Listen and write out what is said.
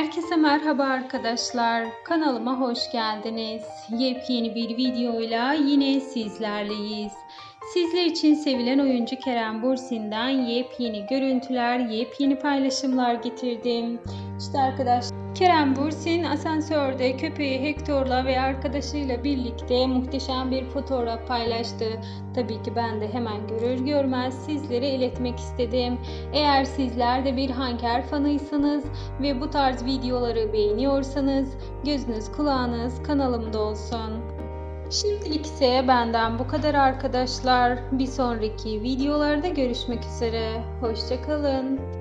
Herkese merhaba arkadaşlar. Kanalıma hoş geldiniz. Yepyeni bir videoyla yine sizlerleyiz. Sizler için sevilen oyuncu Kerem Bürsin'den yepyeni görüntüler, yepyeni paylaşımlar getirdim. İşte arkadaşlar Kerem Bürsin asansörde köpeği Hector'la ve arkadaşıyla birlikte muhteşem bir fotoğraf paylaştı. Tabii ki ben de hemen görür görmez sizlere iletmek istedim. Eğer sizler de bir Hanker fanıysanız ve bu tarz videoları beğeniyorsanız gözünüz kulağınız kanalımda olsun. Şimdilik ise benden bu kadar arkadaşlar. Bir sonraki videolarda görüşmek üzere. Hoşçakalın.